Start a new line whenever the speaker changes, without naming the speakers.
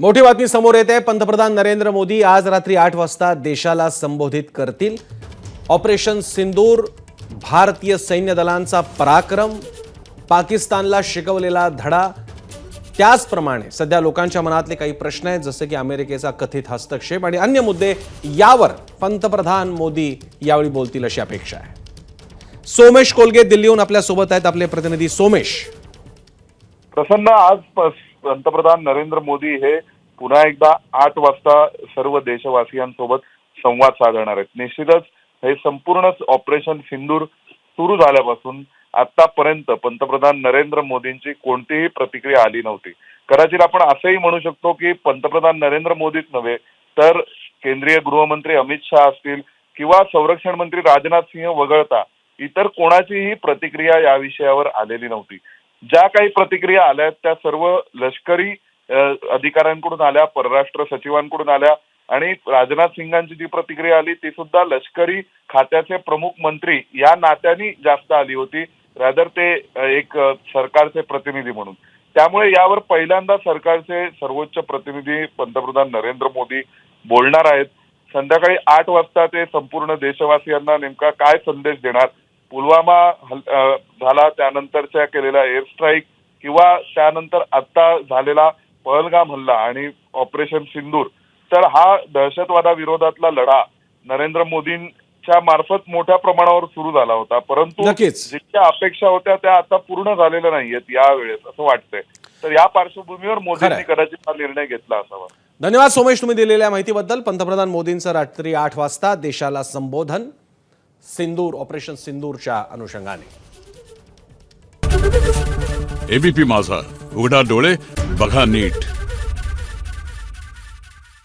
मोठी बातमी समोर येते. पंतप्रधान नरेंद्र मोदी आज रात्री आठ वाजता देशाला संबोधित करतील. ऑपरेशन सिंदूर भारतीय सैन्य दलांचा पराक्रम पाकिस्तानला शिकवलेला धडा. त्याचप्रमाणे सध्या लोकांच्या मनातले काही प्रश्न आहेत जसे की अमेरिकेचा कथित हस्तक्षेप आणि अन्य मुद्दे. यावर पंतप्रधान मोदी यावेळी बोलतील अशी अपेक्षा आहे. सोमेश कोलगे दिल्लीहून आपल्यासोबत आहेत. आपले प्रतिनिधी सोमेश.
प्रसन्न आज पंतप्रधान नरेंद्र मोदी हे पुन्हा एकदा आठ वाजता सर्व देशवासियांसोबत संवाद साधणार आहेत. निश्चितच हे संपूर्ण ऑपरेशन सिंदूर सुरू झाल्यापासून आतापर्यंत पंतप्रधान नरेंद्र मोदींची कोणतीही प्रतिक्रिया आली नव्हती. कदाचित आपण असंही म्हणू शकतो की पंतप्रधान नरेंद्र मोदीच नव्हे तर केंद्रीय गृहमंत्री अमित शहा असतील किंवा संरक्षण मंत्री राजनाथ सिंह वगळता इतर कोणाचीही प्रतिक्रिया या विषयावर आलेली नव्हती. ज्या काही प्रतिक्रिया आल्या आहेत त्या सर्व लष्करी अधिकाऱ्यांकडून आल्या परराष्ट्र सचिवांकडून आल्या आणि राजनाथ सिंगांची जी प्रतिक्रिया आली ती सुद्धा लष्करी खात्याचे प्रमुख मंत्री या नात्याने जास्त आली होती. रादर ते एक सरकारचे प्रतिनिधी म्हणून. त्यामुळे यावर पहिल्यांदा सरकारचे सर्वोच्च प्रतिनिधी पंतप्रधान नरेंद्र मोदी बोलणार आहेत. संध्याकाळी आठ वाजता ते संपूर्ण देशवासियांना नेमका काय संदेश देणार पुलवामा झाला त्यानंतरच्या केलेला एअर स्ट्राईक किंवा त्यानंतर आता झालेला पहलगाम हल्ला आणि ऑपरेशन सिंदूर तर हा दहशतवादाविरोधातला लढा नरेंद्र मोदींच्या मार्फत मोठ्या प्रमाणावर सुरू झाला होता. परंतु. जितक्या अपेक्षा होत्या त्या आता पूर्ण झालेल्या नाहीयेत यावेळेस असं वाटतंय. तर या पार्श्वभूमीवर मोदींनी. कदाचित हा निर्णय घेतला असावा.
धन्यवाद सोमेश तुम्ही दिलेल्या माहितीबद्दल. पंतप्रधान मोदींचं रात्री आठ वाजता देशाला संबोधन. सिंदूर ऑपरेशन सिंदूरच्या अनुषंगाने.
एबीपी माझा. उघडा डोळे बघा नीट.